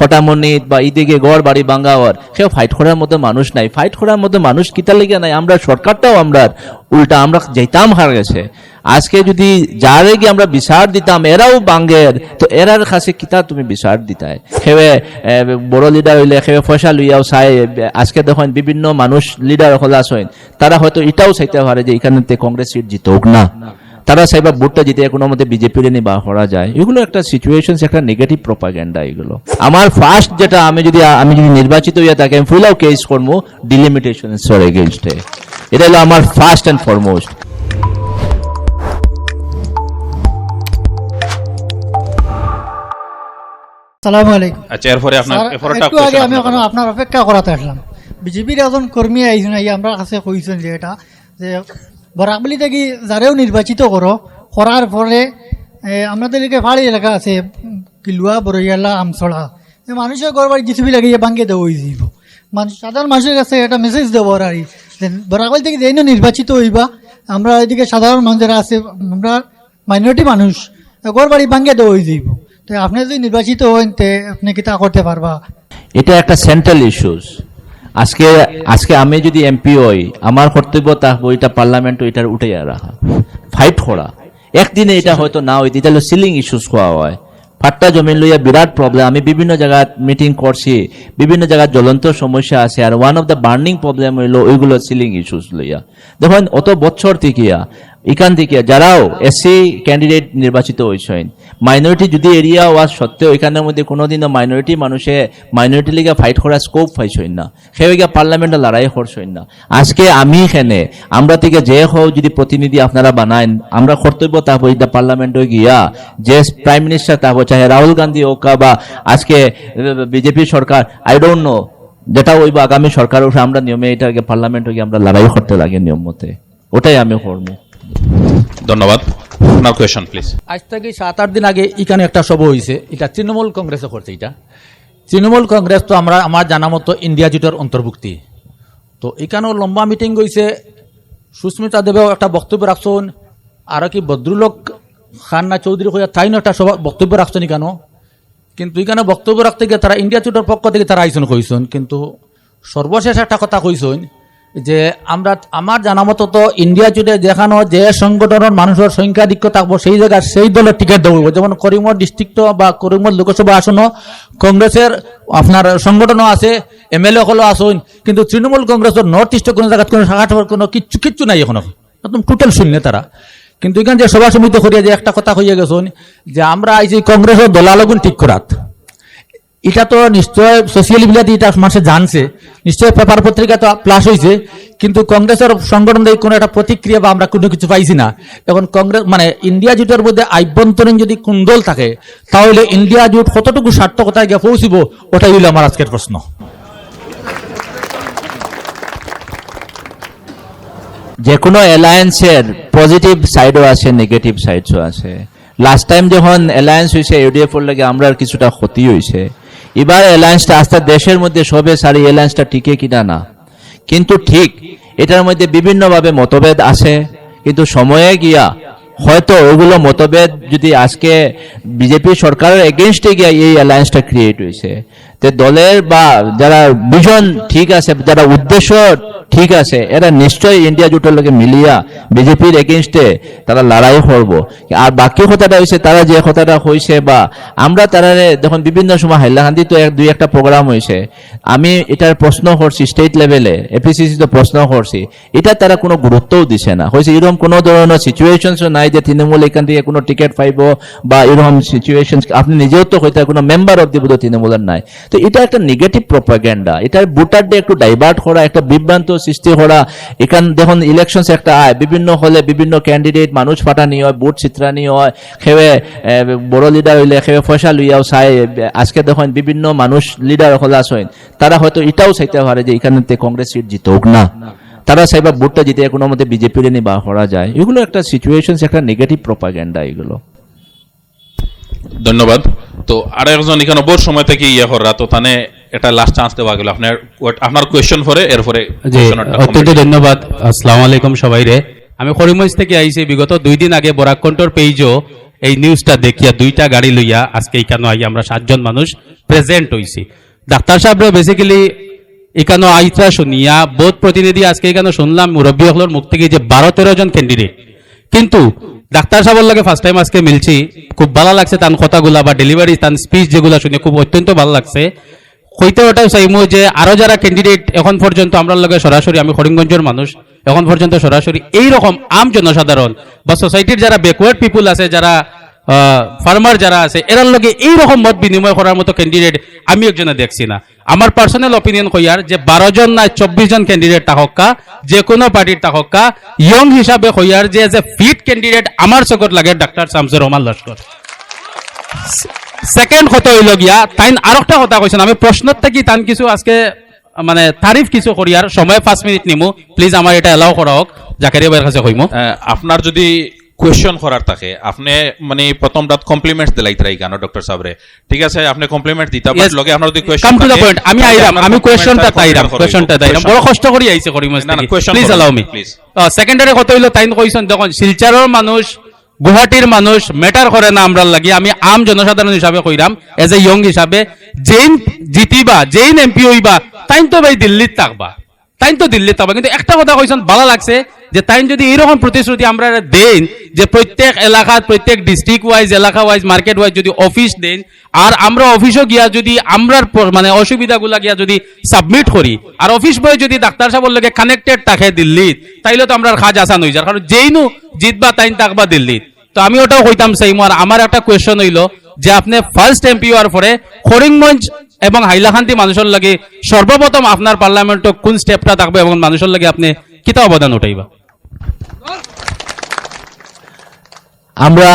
হটামনিত বা ইদিকে গড় বাড়ি বাঙ্গাওয়ার সেও ফাইট করার মতো মানুষ নাই। ফাইট করার মতো মানুষ কিতা লেগে নাই? আমরা সরকারটাও আমরা, উল্টা আমরা যেতাম হার গেছে। আজকে যদি যারে গিয়ে আমরা বিচার দিতাম, এরাও বাঙ্গের তো এরার কাছে কিতা তুমি বিচার দিতাই? সেবে বড় লিডার হইলে সেবে পয়সা লইয়াও চাই। আজকে দেখেন বিভিন্ন মানুষ লিডার হলা আছেন তারা হয়তো এটাও চাইতে পারে যে এখানে কংগ্রেস সিট জিতোক না। তারা চাইবা ভোটটা জিতে কোনো মতে বিজেপির নিবা করা যায়। এগুলো একটা সিচুয়েশন একটা নেগেটিভ প্রপাগ্যান্ডা এগুলো। আমার ফার্স্ট যেটা আমি যদি আমি যদি নির্বাচিত হইয়া থাকি আমি ফুলাও কেস করব ডিলিমিটেশন সর এগেনস্টে এটা হলো আমার ফার্স্ট অ্যান্ড ফরমোস্ট সালাম আলাইকুম। আচ্ছা এরপরে আপনার একটু আগে আমি ওখানে আপনার অপেক্ষা করাতে আসলাম। বিজেপির একজন কর্মী আইসুন আই আমরা কাছে কইছেন যে এটা যে বরাকবলি থেকে যারেও নির্বাচিত করো করার ফলে এ, আমাদের এদিকে পাহাড়ি এলাকা আছে কিলুয়া বরইয়ালা আমসড়া মানুষের বাড়ি জিসিবি লাগিয়ে ভাঙ্গে দেবো হয়ে যাব মানুষ সাধারণ মানুষের কাছে একটা মেসেজ দেবো আর বরাকবলি থেকে যেই নির্বাচিত হইবা আমরা এদিকে সাধারণ মানুষ যারা আছে আমরা মাইনরিটি মানুষ ঘর বাড়ি ভাঙ্গে দেবো হয়ে যাইব তো আপনি যদি নির্বাচিত হন তে আপনি কি তা করতে পারবা। এটা একটা সেন্ট্রাল ইস্যুস আজকে আজকে আমি যদি এমপি হই, আমার কর্তব্য থাকব এটা পার্লামেন্ট এটার উঠে রাখা। ফাইট করা। একদিনে এটা হয়তো না হইতে এটা হলো সিলিং ইস্যুস হওয়া হয়। ফাট্টা জমিন লইয়া বিরাট প্রবলেম আমি বিভিন্ন জায়গায় মিটিং করছি, বিভিন্ন জায়গায় জ্বলন্ত সমস্যা আছে, আর one of the burning problem হইল ওইগুলো সিলিং ইস্যুস লইয়া। দেখুন, অত বছর থেকে এখান থেকে যারাও এসসি ক্যান্ডিডেট নির্বাচিত হয়েছেন মাইনরিটি যদি এরিয়া হওয়া সত্ত্বেও এখানের মধ্যে কোনোদিনও মাইনরিটি মানুষে মাইনরিটি লিগে ফাইট করার স্কোপ পাইছেন না। সেই গিয়ে পার্লামেন্টে লড়াই করছেন না। আজকে আমি এখানে, আমরা থেকে যে হও যদি প্রতিনিধি আপনারা বানায় আমরা কর্তব্য তাহবো এটা পার্লামেন্টে গিয়া, যে প্রাইম মিনিস্টার তাহবো চাহে রাহুল গান্ধী হোক বা আজকে বিজেপি সরকার আই ডোন্ট নো যেটা হইব আগামী সরকার আমরা নিয়মে এটাকে পার্লামেন্টে গিয়ে আমরা লড়াই করতে লাগে নিয়ম মতে। ওটাই আমি করব। ধন্যবাদ। কোয়েশন প্লিজ আজ থেকে সাত, আট দিন আগে এখানে একটা সভা হয়েছে এটা তৃণমূল কংগ্রেসে করছে এটা। তৃণমূল কংগ্রেস তো আমরা, আমার জানা মতো ইন্ডিয়া জোটের অন্তর্ভুক্তি। তো এখানেও লম্বা মিটিং হয়েছে সুস্মিতা দেবেও একটা বক্তব্য রাখছেন। আর কি বদরুলক খান না চৌধুরী হইয়া তাইনও একটা সভা বক্তব্য রাখছেন কেন কিন্তু এখানে বক্তব্য রাখতে গিয়ে তারা ইন্ডিয়া জোটের পক্ষ থেকে তারা আইসন কইসন কিন্তু সর্বশেষ একটা কথা কইসন যে আমরা, আমার জানা মতো তো ইন্ডিয়া জুড়ে যেখানে যে সংগঠনের মানুষের সংখ্যাধিক্য থাকব, সেই জায়গায় সেই দলের টিকিট দেবো। যেমন করিমগঞ্জ ডিস্ট্রিক্ট বা করিমগঞ্জ লোকসভা আসনও কংগ্রেসের আপনার সংগঠনও আছে এম এমএলএ হলো আসুন, কিন্তু তৃণমূল কংগ্রেসের নর্থ ইস্টে কোনো জায়গায় কোনো শাখা কোনো কিচ্ছু কিচ্ছু নাই এখনও। একদম টোটাল শূন্য তারা। কিন্তু এখানে যে সভা সমিতি করিয়া যে একটা কথা হইয়া গেছেন যে আমরা এই যে কংগ্রেসের দলালগুন ঠিক করাত এটা তো নিশ্চয় সোশিয়াল মিডিয়াতে এটা মানুষে জানছে। নিশ্চয় পেপার পত্রিকা তো প্লাস হয়েছে কিন্তু কংগ্রেসের সংগঠন থেকে কোনো একটা প্রতিক্রিয়া বা আমরা কোনো কিছু পাইছি না। এখন কংগ্রেস মানে ইন্ডিয়া জোটের মধ্যে আভ্যন্তরীণ যদি কুন্দল থাকে, তাহলে ইন্ডিয়া জোট কতটুকু সার্থকতায় গিয়ে পৌঁছিব, ওটাই হইল আমার আজকের প্রশ্ন। যে কোনো অ্যালায়েন্সের পজিটিভ সাইডও আছে নেগেটিভ সাইডও আছে। লাস্ট টাইম যখন অ্যালায়েন্স হয়েছে ইউডিএফ লাগে আমরা কিছুটা ক্ষতি হয়েছে এবার অ্যালায়েন্সটা আস্তে দেশের মধ্যে সবে সারি অ্যালায়েন্সটা টিকে কিনা না। কিন্তু ঠিক, এটার মধ্যে বিভিন্নভাবে মতভেদ আছে। কিন্তু সময়ে গিয়া, হয়তো ওগুলো মতভেদ যদি আজকে বিজেপি সরকারের এগেনস্টে গিয়া এই অ্যালায়েন্সটা ক্রিয়েট হয়েছে। তে দলের বা যারা ভিজন ঠিক আছে, যারা উদ্দেশ্য ঠিক আছে, এরা নিশ্চয়ই ইন্ডিয়া জোটের লোকে মিলিয়া বিজেপির এগেনস্টে তারা লড়াই করব। আর বাকি কথাটা হয়েছে তারা যে কথাটা হয়েছে বা আমরা তারা দেখুন বিভিন্ন সময় হাইলাকান্দি তো এক, দুই একটা প্রোগ্রাম হয়েছে আমি এটার প্রশ্ন করছি স্টেট লেভেলে এপিসিসি তো প্রশ্ন করছি, এটা তারা কোনো গুরুত্বও দিছে না। হয়েছে এরকম কোনো ধরনের সিচুয়েশনসও নাই যে তৃণমূল এখান থেকে কোনো টিকিট পাইব বা এরকম সিচুয়েশন আপনি নিজেও তো হয়তো কোনো মেম্বার অব দি বোধ তৃণমূলের নাই। তো এটা একটা নেগেটিভ প্রপাগ্যান্ডা এটা ভোটারডে একটু ডাইভার্ট করা, একটা বিভ্রান্ত সৃষ্টি করা। এখান দেখুন ইলেকশনস একটা আয়। বিভিন্ন হলে বিভিন্ন ক্যান্ডিডেট মানুষ ফাটানি হয়, ভোট চিত্রানি হয়। সেবে বড় লিডার হইলে সেবে পয়সা লইয়াও চাই আজকে দেখুন, বিভিন্ন মানুষ লিডার হলে আসেন তারা হয়তো এটাও চাইতে পারে যে এখানে কংগ্রেস সিট জিতোক না। তারা চাইবা ভোটটা জিতে কোনো মতে বিজেপির নিবা করা যায়। এগুলো একটা সিচুয়েশন একটা নেগেটিভ প্রপাগ্যান্ডা এগুলো। ধন্যবাদ। তো আর একজন এখানে বহু সময় থেকে ইয়ে করা তো তানে একটা লাস্ট চান্স দেওয়া গেল। আপনার আপনার কোয়েশ্চন পরে এরপরে অত্যন্ত ধন্যবাদ। আসসালামু আলাইকুম সবাই রে। আমি করিমগঞ্জ থেকে আইছি। বিগত দুই দিন আগে বরাক কন্ট্রোর পেজও এই নিউজটা দেখিয়া দুইটা গাড়ি লইয়া আজকে এখানে আই আমরা সাতজন মানুষ প্রেজেন্ট হইছি। ডাক্তার সাহেবরা বেসিক্যালি এখানে আইতা শুনিয়া বোধ প্রতিনিধি আজকে এখানে শুনলাম মুরব্বী হলোর মুখ থেকে যে বারো তেরো জন ক্যান্ডিডেট কিন্তু ডাক্তার সাহেবের লাগে ফার্স্ট টাইম আজকে মিলছি। খুব ভালো লাগছে তার কথাগুলা বা ডেলিভারি তার স্পিচ যেগুলা শুনে খুব অত্যন্ত ভালো লাগছে। হইতে ওটাও চাইমু যে আরও যারা ক্যান্ডিডেট এখন পর্যন্ত আমরা লগে সরাসরি, আমি করিমগঞ্জের মানুষ, এখন পর্যন্ত সরাসরি এই রকম আম জনসাধারণ বা সোসাইটির যারা ব্যাকওয়ার্ড পিপুল আছে, যারা ফার্মার যারা আছে, এরার লগে এই রকম মত বিনিময় করার মতো ক্যান্ডিডেট আমি একজনে দেখছি না। আমার পার্সোনাল অপিনিয়ন কইয়ার যে বারো জন না চব্বিশ জন ক্যান্ডিডেট তাহকা যে কোনো পার্টির তাহকা ইয়ং হিসাবে কইয়ার যে এ ফিট ক্যান্ডিডেট আমার চকত লাগে ডাক্তার শামসুর রহমান লস্কর। সেকেন্ড কথা হইল তাইন আর একটা কথা কইছেন, আমি প্রশ্নত থেকে তান কিছু আজকে মানে তারিফ কিছু করিয়ার সময় পাঁচ মিনিট নিমু প্লিজ আমার এটা এলাও করা হোক, জাকারিয়া ভাইয়ের কাছে কইমু। আপনার যদি কোয়েশ্চন করার থাকে। আপনি মানে প্রথম রাত কমপ্লিমেন্ট দিলাই তাই কেন ডক্টর সাহেবরে ঠিক আছে আপনি কমপ্লিমেন্ট দিতে Yes. লগে আপনার যদি question come to the point আমি আইরাম আমি কোয়েশনটা তাইরাম কোয়েশনটা তাইরাম বড় কষ্ট করি আইছে করিমগঞ্জ না, না, থেকে question প্লিজ করো, এলাও মি please. সেকেন্ডারি কথা হইল তাইন কইছেন যখন শিলচরের মানুষ গুয়াহাটির মানুষ ম্যাটার করে না আমরা লাগি আমি আম জনসাধারণ হিসাবে কইরাম এজ এ ইয়ং হিসাবে যেইন জিতিবা যেইন এমপি হইবা তাইন তো ভাই দিল্লিত থাকবা। তাইন তো দিল্লিত থাকবা কিন্তু একটা কথা কইছেন ভালো লাগছে যে তাইন যদি এইরকম প্রতিশ্রুতি আমরা দেন যে প্রত্যেক এলাকাত প্রত্যেক ডিস্ট্রিক্ট ওয়াইজ এলাকা ওয়াইজ মার্কেট ওয়াইজ যদি অফিস দেন আর আমরা অফিসও গিয়া যদি আমরার মানে অসুবিধাগুলা গিয়া যদি সাবমিট করি, আর অফিস বয় যদি ডাক্তার সাহেবের লগে কানেক্টেড থাকে দিল্লিত, তাইলে তো আমরা কাজ আসান হয়ে যায় কারণ যেইনু জিতবা তাইন থাকবা দিল্লিত। তো আমি ওটাও কইতাম সেইম আর আমার একটা কোয়েশ্চন হইল যে আপনি ফার্স্ট এমপি হওয়ার পরে করিমগঞ্জ এবং হাইলাকান্দি মানুষের লাগে সর্বপ্রথম আপনার পার্লামেন্টে কোন স্টেপটা থাকবে এবং মানুষের লাগে আপনি কিতা অবদান উঠাইবা? আমরা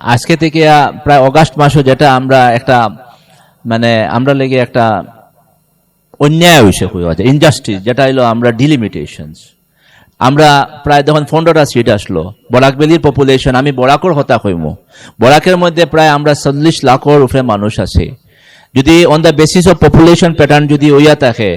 আজকে থেকে প্রায় অগাস্ট মাসও যেটা আমরা একটা মানে আমরা লেগে একটা অন্যায় হয়েছে হয়ে আছে ইনজাস্টিস যেটা হলো আমরা ডিলিমিটেশনস আমরা প্রায় যখন পনেরোটা সিট আসলো, বরাক বরাকবেলির পপুলেশন আমি বরাকর হতা হইম বরাকের মধ্যে প্রায় আমরা চল্লিশ লাখর উপরে মানুষ আছে। যদি on the basis of population pattern যদি ওইয়া থাকে,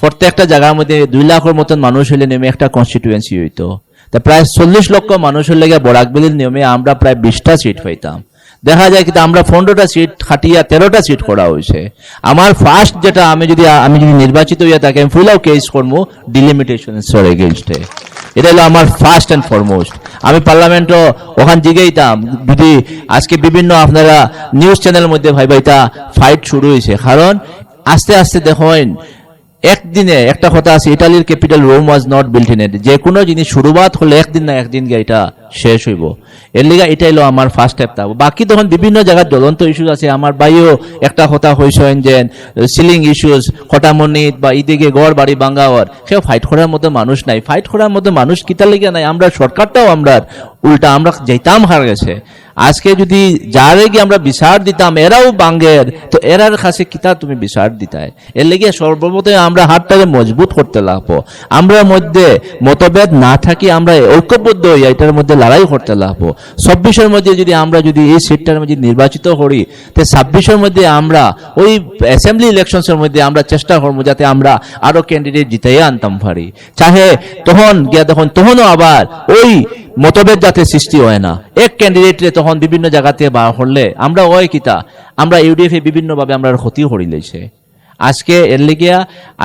প্রত্যেকটা জায়গার মধ্যে দুই লাখের মতন মানুষ হলে নেমে একটা কনস্টিটুয়েন্সি হইতো। তা প্রায় চল্লিশ লক্ষ মানুষের লেগে বরাকবেলির নিয়মে আমরা প্রায় বিশটা সিট পাইতাম। দেখা যায় কিন্তু আমরা পনেরোটা সিট খাটিয়া তেরোটা সিট করা হয়েছে আমার ফার্স্ট যেটা আমি যদি আমি যদি নির্বাচিত হইয়া থাকি, আমি ফুলাও কেস করব ডিলিমিটেশন সরে এগেনস্টে এটা হলো আমার ফার্স্ট অ্যান্ড ফরমোস্ট আমি পার্লামেন্টও ওখান জিগেইতাম যদি আজকে বিভিন্ন আপনারা নিউজ চ্যানেলের মধ্যে ভাই ভাইটা ফাইট শুরু হয়েছে। কারণ আস্তে আস্তে দেখেন, একদিনে একটা কথা আছে, ইটালির capital Rome was not built in it যে কোনো জিনিস, শুরুবাত হলে একদিন না একদিন গিয়ে এটা শেষ হইব। এর লিগা এটাই আমার ফার্স্ট স্টেপ বাকি তখন বিভিন্ন জায়গার জ্বলন্ত ইস্যু আছে। আমার বাইও একটা হতা হয়েছেন যে সিলিং ইস্যুস খটামনিত বা ইদিকে গড় বাড়ি বাঙ্গাওয়ার সেও ফাইট করার মতো মানুষ নাই। ফাইট করার মতো মানুষ কিতার লিগে নাই? আমরা সরকারটাও আমরা উল্টা আমরা যেতাম হার গেছে। আজকে যদি যারে গিয়ে আমরা বিচার দিতাম, এরাও বাঙ্গের, তো এরার কাছে কিতা তুমি বিচার দিতাই? এর লেগে সর্বপ্রথমে আমরা হাতটাকে মজবুত করতে লাগবো। আমরা মধ্যে মতভেদ না থাকি, আমরা ঐক্যবদ্ধ হই এটার মধ্যে লড়াই করতে লাগবো। চব্বিশের মধ্যে যদি আমরা যদি এই সিটটার মধ্যে নির্বাচিত করি, তো ছাব্বিশের মধ্যে আমরা ওই অ্যাসেম্বলি ইলেকশনসের মধ্যে আমরা চেষ্টা করব যাতে আমরা আরও ক্যান্ডিডেট জিতাই আনতাম পারি। চাহে তখন গিয়া তখন তখনও আবার ওই মতভেদ যাতে সৃষ্টি হয় না। এক ক্যান্ডিডেটরে তখন বিভিন্ন জায়গাতে বা হরলে আমরা ওই কিতা আমরা ইউডিএফ এ বিভিন্নভাবে আমরা ক্ষতি হরি লইছে আজকে এর লিগিয়া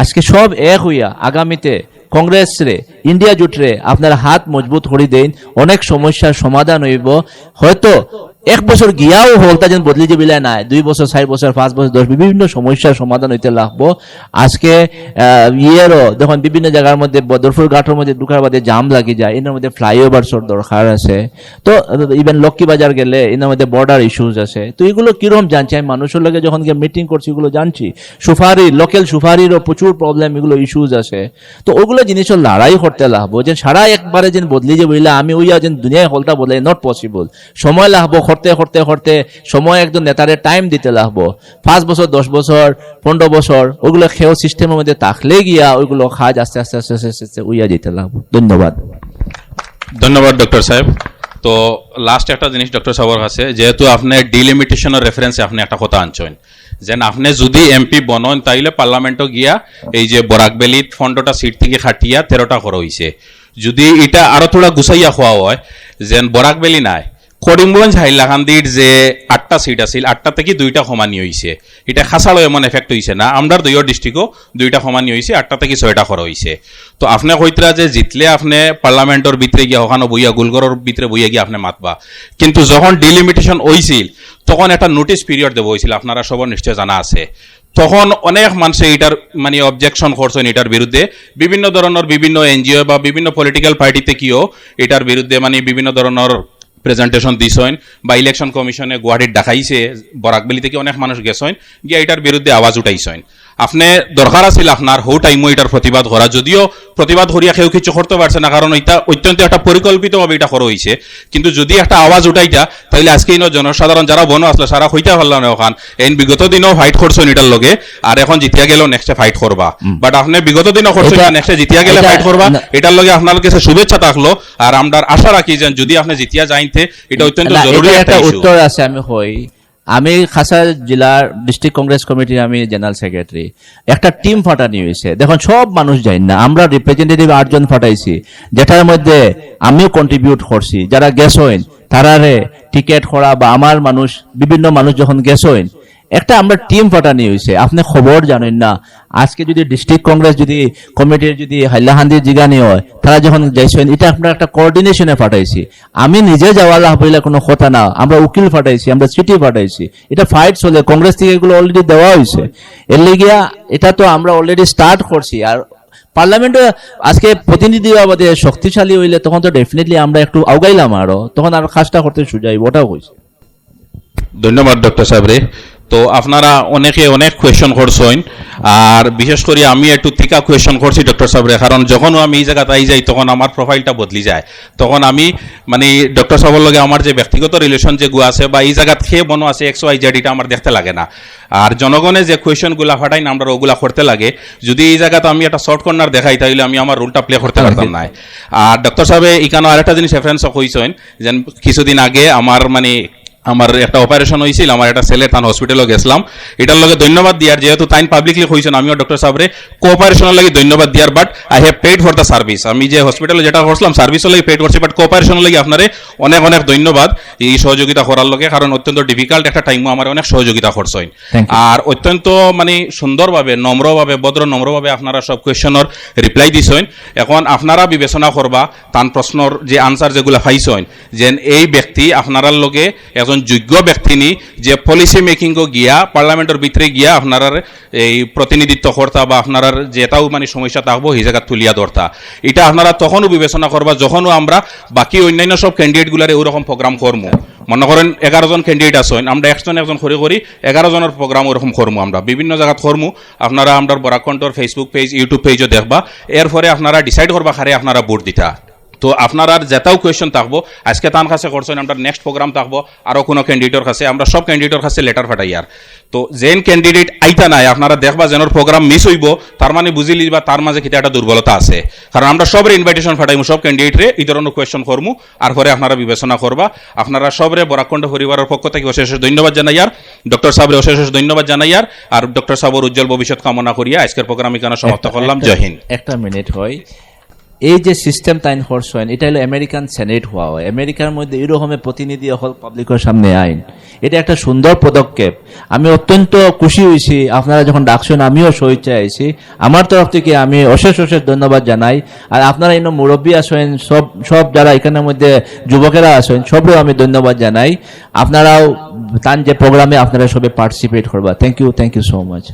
আজকে সব এক হইয়া আগামীতে কংগ্রেস রে, ইন্ডিয়া জুটরে আপনার হাত মজবুত করে দেন, অনেক সমস্যার সমাধান হইব। হয়তো এক বছর গিয়াও হোক তা যেন বদলি যে নাই। দুই বছর, চার বছর, পাঁচ বছর দশ বিভিন্ন সমস্যার সমাধান হইতে লাগবো। আজকে ইয়েরও, দেখুন, বিভিন্ন জায়গার মধ্যে বদরপুর ঘাটের মধ্যে ঢুকার বাদে জাম লাগি যায়। এর মধ্যে ফ্লাইওভার দরকার আছে। তো ইভেন লক্ষ্মী বাজার গেলে এর মধ্যে বর্ডার ইস্যুস আছে। তো এগুলো কীরকম জানছি আমি? মানুষের লগে যখন মিটিং করছি, এগুলো জানছি। সুফারি লোকাল সুফারিরও প্রচুর প্রবলেম এগুলো ইস্যুস আছে। তো ওগুলো জিনিসও লড়াই করতে লাগবো। যে সারা একবারে যেন বদলি যে বইলে আমি ওইয়া যেন দুনিয়ায় হলটা বলে নট পসিবল সময় লাগবো করতে করতে করতে সময় একজন নেতারে টাইম দিতে লাগবো। পাঁচ বছর, দশ বছর, পনেরো বছর, ওগুলো খেয়েও সিস্টেমের মধ্যে থাকলে গিয়া ওইগুলো কাজ আস্তে আস্তে আস্তে আস্তে আস্তে উইয়া যেতে লাগবো। ধন্যবাদ। ধন্যবাদ ডক্টর সাহেব। তো লাস্ট একটা জিনিস ডক্টর সাহেবের কাছে, যেহেতু আপনি ডিলিমিটেশনের রেফারেন্সে আপনি একটা কথা আনছেন। যেন আপনি যদি এমপি বনন, তাইলে পার্লামেন্টও গিয়া এই যে বরাকবেলিত ফন্ডটা সিট থেকে খাটিয়া তেরোটা করা হয়েছে যদি এটা আরও থোড়া গুছাইয়া খোয়া হয়, যেন বরাকবেলি নাই করিমগঞ্জ হাইলাকান্দির যে আটটা সিট আছিল, আটটা থেকে দুইটা সমানি হয়েছে এটা খাসালো এমন এফেক্ট হয়েছে না আমরা দুইয়ের ডিস্ট্রিক্টও দুইটা সমানি হয়েছে আটটা থেকে ছয়টা খর হয়েছে তো আপনি কইতরা যে জিতলে আপনি পার্লামেন্টর ভিতরে গিয়া ওখানে বইয়া গুলগড়ের ভিতরে বইয়া গিয়ে আপনি মাতবা। কিন্তু যখন ডিলিমিটেশন হয়েছিল তখন একটা নোটিশ পিরিয়ড দেবো হয়েছিল আপনারা সবার নিশ্চয় জানা আছে। তখন অনেক মানুষে এটার মানে অবজেকশন করছেন এটার বিরুদ্ধে। বিভিন্ন ধরনের বিভিন্ন এনজিও বা বিভিন্ন পলিটিক্যাল পার্টিতে কিও এটার বিরুদ্ধে মানে বিভিন্ন ধরনের প্রেজেন্টেশন দিস হইন বা ইলেকশন কমিশনে গুয়াহাটির দেখাইছে বরাকবেলি থেকে অনেক মানুষ গেছেন, গিয়ে এটার বিরুদ্ধে আওয়াজ উঠাইছেন। আপনি দরকার আছিল আপনার হৌ টাইমও এটার প্রতিবাদ করা। যদিও প্রতিবাদ করিয়া কেউ কিছু করতে পারছে না কারণ এটা অত্যন্ত একটা পরিকল্পিতভাবে এটা করা হয়েছে কিন্তু যদি একটা আওয়াজ উঠাইতা তাহলে আজকে ইনো জনসাধারণ যারা বনো আসলে সারা হইতে পারলাম না ওখান। এই বিগত দিনও ফাইট করছেন এটার লগে আর এখন জিতিয়া গেলেও নেক্সটে ফাইট করবা। বাট আপনি বিগত দিনও করছেন নেক্সটে জিতিয়া গেলে ফাইট করবা। এটার লগে আপনার কাছে শুভেচ্ছা থাকল আর আমরা আশা রাখি যে যদি আপনি জিতিয়া যাইতে এটা অত্যন্ত জরুরি একটা উত্তর আছে আমি হই আমি খাসা জেলার ডিস্ট্রিক্ট কংগ্রেস কমিটির আমি জেনারেল সেক্রেটারি। একটা টিম ফাটানি হয়েছে। দেখুন, সব মানুষ যাই না, আমরা রিপ্রেজেন্টেটিভ আটজন ফাটাইছি, যেটার মধ্যে আমিও কন্ট্রিবিউট করছি। যারা গেছইন তারারে টিকেট করা বা আমার মানুষ, বিভিন্ন মানুষ যখন গেছইন একটা আমরা টিম ফাটানি হয়েছে আপনি খবর জানেন না। আজকে যদি ডিস্ট্রিক্ট কংগ্রেস যদি কমিটির যদি হাইলাহান্দির জিগানি হয়, তারা যখন যাইছেন, এটা আমরা একটা কোঅর্ডিনেশনে পাঠাইছি। আমি নিজে যাওয়ার হইলে কোনো কথা না। আমরা উকিল পাঠাইছি, আমরা চিঠি পাঠাইছি। এটা ফাইট চলে। কংগ্রেস থেকে এগুলো অলরেডি দেওয়া হয়েছে এর লেগিয়া এটা তো আমরা অলরেডি স্টার্ট করছি। আর পার্লামেন্টে আজকে প্রতিনিধি বাদে শক্তিশালী হইলে তখন তো ডেফিনেটলি আমরা একটু আউগাইলাম আরও। তখন আর কাজটা করতে সুজাই, ওটাও হয়েছে ধন্যবাদ ডক্টর সাহেব রে। তো আপনারা অনেকে অনেক কোয়েশন করছেন। আর বিশেষ করে আমি একটু টিকা কোয়েশন করছি ডক্টর সাহেবরে কারণ যখন আমি এই জায়গাতে আই যাই তখন আমার প্রোফাইলটা বদলি যায়। তখন আমি মানে ডক্টর সাহেবের লগে আমার যে ব্যক্তিগত রিলেশন যে গু আছে বা এই জায়গাত খেয়ে বনো আছে এক্স ওয়াই জেড এটা আমার দেখতে লাগে না। আর জনগণে যে কোয়েশনগুলা ফাটাই না আমরা ওগুলা করতে লাগে। যদি এই জায়গাতে আমি একটা শর্ট কর্নার দেখাই তাহলে আমি আমার রোলটা প্লে করতে পারতাম না আর ডক্টর সাহেব এখানে আরেকটা জিনিস রেফারেন্স কইছেন যেন কিছুদিন আগে আমার মানে আমার একটা অপারেশন হয়েছিল আমার একটা ছেলে তান হসপিটালে গেছিলাম। এটার লগে ধন্যবাদ দিয়ার যেহেতু তাইন পাবলিকলি হয়েছেন আমিও ডক্টর সাহেবরে কোঅপারেশনের লাগে ধন্যবাদ দিয়ার but I have paid for the service আমি যে হসপিটালে যেটা করছিলাম সার্ভিসের লাগে পেড করছি বাট কোঅপারেশনের লাগে আপনারে অনেক অনেক ধন্যবাদ এই সহযোগিতা করার লগে কারণ অত্যন্ত ডিফিকাল্ট একটা টাইমও আমার অনেক সহযোগিতা করছেন। You. আর অত্যন্ত মানে সুন্দরভাবে নম্রভাবে ভদ্র নম্রভাবে আপনারা সব কোয়েশনের রিপ্লাই দিছেন। এখন আপনারা বিবেচনা করবা তান প্রশ্নর যে আনসার যেগুলা পাইছেন যেন এই ব্যক্তি আপনারার লগে একজন যোগ্য ব্যক্তি নি যে পলিসি মেকিং গিয়া পার্লামেন্টের ভিতরে গিয়া আপনার এই প্রতিনিধিত্ব কর্তা বা আপনার যেটাও মানে সমস্যা থাকব সেই জায়গা তুলিয়া ধরতা এটা আপনারা তখনও বিবেচনা করবা যখনও আমরা বাকি অন্যান্য সব ক্যান্ডিডেটগুলার ওরকম প্রোগ্রাম করব মনে করেন এগারো জন ক্যান্ডিডেট আছেন আমরা একজন একজন করে করি এগারো জনের প্রোগ্রাম ওরকম করব আমরা। বিভিন্ন জায়গাত করব আপনারা আমরা বরাকণ্ঠর ফেসবুক পেজ ইউটিউব পেজও দেখবা। এরপরে আপনারা ডিসাইড করবা খারে আপনারা ভোট দিতা। তো আপনার আর যেটাও কোয়েশন থাকব আজকে তার কাছে করছেন আমরা নেক্সট প্রোগ্রাম থাকব আরও কোনো ক্যান্ডিডেটের কাছে আমরা সব ক্যান্ডিডেটের কাছে লেটার ফাটাই আর। তো যেন ক্যান্ডিডেট আইতা নাই আপনারা দেখবা যেন প্রোগ্রাম মিস হইব তার মানে বুঝি লিবা তার মাঝে কিতা একটা দুর্বলতা আছে। কারণ আমরা সবরে ইনভাইটেশন ফাটাইমু সব ক্যান্ডিডেটরে এই ধরনের কোয়েশন করমু আর পরে আপনারা বিবেচনা করবা। আপনারা সবরে বরাকণ্ঠ পরিবারের পক্ষ থেকে অশেষ ধন্যবাদ জানাই আর ডক্টর সাহেবের অশেষ অশেষ ধন্যবাদ জানাই আর আর ডক্টর সাহেবের উজ্জ্বল ভবিষ্যৎ কামনা করিয়া আজকের প্রোগ্রাম এখানে সমাপ্ত করলাম। জয় হিন্দ। একটা মিনিট হয়। এই যে সিস্টেম তাইন ফোর্স হয় এটা হলো আমেরিকান সেনেট হওয়া হয়। আমেরিকার মধ্যে এরকমের প্রতিনিধি হল পাবলিকের সামনে আইন। এটা একটা সুন্দর পদক্ষেপ। আমি অত্যন্ত খুশি হয়েছি, আপনারা যখন ডাকছেন, আমিও স্বেচ্ছা আইছি। আমার তরফ থেকে আমি অশেষ অশেষ ধন্যবাদ জানাই। আর আপনারা ইনো মুরব্বী আসেন সব সব যারা এখানের মধ্যে যুবকেরা আসেন সবও আমি ধন্যবাদ জানাই। আপনারাও তান যে প্রোগ্রামে আপনারা সবে পার্টিসিপেট করবা। Thank you thank you so much